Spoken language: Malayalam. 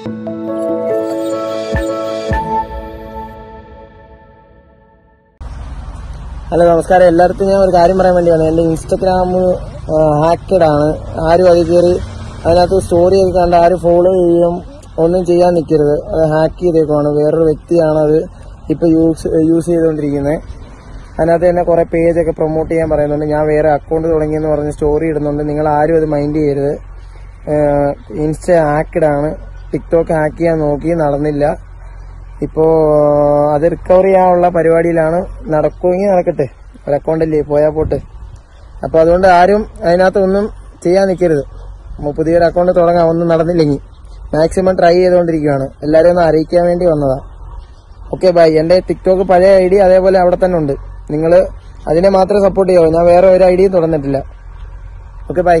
ഹലോ നമസ്കാരം. എല്ലാവർക്കും ഞാൻ ഒരു കാര്യം പറയാൻ വേണ്ടിയാണ്. എന്റെ ഇൻസ്റ്റഗ്രാം ഹാക്കഡ് ആണ്. ആരും അത് കയറി അതിനകത്ത് സ്റ്റോറി ഒക്കെ കണ്ട് ആരും ഫോളോ ചെയ്യും ഒന്നും ചെയ്യാൻ നിൽക്കരുത്. അത് ഹാക്ക് ചെയ്തേക്കുവാണ്. വേറൊരു വ്യക്തിയാണ് അത് ഇപ്പൊ യൂസ് യൂസ് ചെയ്തുകൊണ്ടിരിക്കുന്നത് അതിനകത്ത് തന്നെ കുറേ പേജൊക്കെ പ്രൊമോട്ട് ചെയ്യാൻ പറയുന്നുണ്ട്. ഞാൻ വേറെ അക്കൗണ്ട് തുടങ്ങിയെന്ന് പറഞ്ഞ് സ്റ്റോറി ഇടുന്നുണ്ട്. നിങ്ങൾ ആരും അത് മൈൻഡ് ചെയ്യരുത്. ഇൻസ്റ്റ ആണ്. ടിക്ടോക്ക് ഹാക്ക് ചെയ്യാൻ നോക്കി നടന്നില്ല. ഇപ്പോ അത് റിക്കവർ ചെയ്യാനുള്ള പരിപാടിയിലാണ്. നടക്കുമെങ്കിൽ നടക്കട്ടെ. ഒരു അക്കൗണ്ടല്ലേ പോയാ പോട്ട്. അപ്പൊ അതുകൊണ്ട് ആരും അതിനകത്ത് ഒന്നും ചെയ്യാൻ നിൽക്കരുത്. പുതിയൊരു അക്കൗണ്ട് തുടങ്ങാം. ഒന്നും നടന്നില്ലെങ്കിൽ. മാക്സിമം ട്രൈ ചെയ്തുകൊണ്ടിരിക്കുകയാണ്. എല്ലാവരെയും ഒന്ന് അറിയിക്കാൻ വേണ്ടി വന്നതാ. ഓക്കെ ബൈ എന്റെ ടിക്ടോക്ക് പഴയ ഐ ഡി അതേപോലെ അവിടെ തന്നെ ഉണ്ട്. നിങ്ങൾ അതിനെ മാത്രമേ സപ്പോർട്ട് ചെയ്യാവൂ ഞാൻ വേറെ ഒരു ഐ ഡിയും തുടർന്നിട്ടില്ല. Okay bye